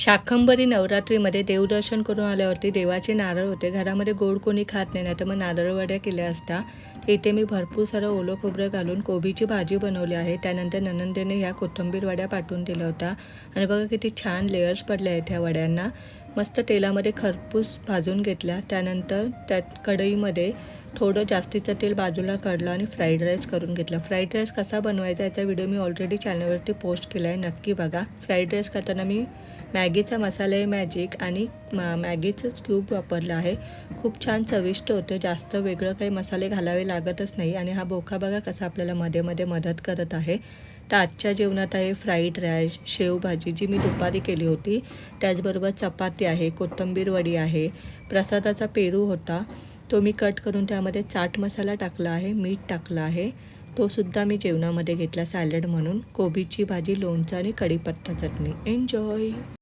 शाकंभरी नवरात्रीमध्ये देवदर्शन करून आल्यावरती देवाचे नारळ होते. घरामध्ये गोड कोणी खात नाही नाही तर मग नारळवड्या केल्या असता. इथे मी भरपूर सारं ओलं खोबरं घालून कोबीची भाजी बनवली आहे. त्यानंतर ननंदेने ह्या कोथंबीर वड्या पाठवून दिल्या होत्या. आणि बघा किती छान लेअर्स पडले आहेत ह्या वड्यांना. मस्त तेलामध्ये खरपूस भाजून घेतल्या त्यानंतर त्यात कढईमध्ये थोडं जास्तीचं तेल बाजूला काढलं आणि फ्राईड राईस करून घेतला. फ्राईड राईस कसा बनवायचा याचा व्हिडिओ मी ऑलरेडी चॅनलवरती पोस्ट केला आहे नक्की बघा. फ्राईड राईस करताना मी मॅगीचा मसाला आहे मॅजिक आणि मा मॅगीचंच क्यूब वापरलं आहे. खूप छान चविष्ट होतं. जास्त वेगळं काही मसाले घालावे लागतच नाही आणि हा बोका बघा कसा आपल्याला मध्ये मध्ये मदत करत आहे. तर आजच्या जेवणात आहे फ्राईड राईस शेवभाजी जी मी दुपारी केली होती. त्याचबरोबर चपाती आहे कोथिंबीर वडी आहे प्रसादाचा पेरू होता. तो मी कट करून त्यामध्ये चाट मसाला टाकला आहे मीठ टाकलं आहे. तो सुद्धा मी जेवणामध्ये घेतला सॅलड म्हणून. कोबीची भाजी लोणचं आणि कढीपत्ता चटणी. एन्जॉय!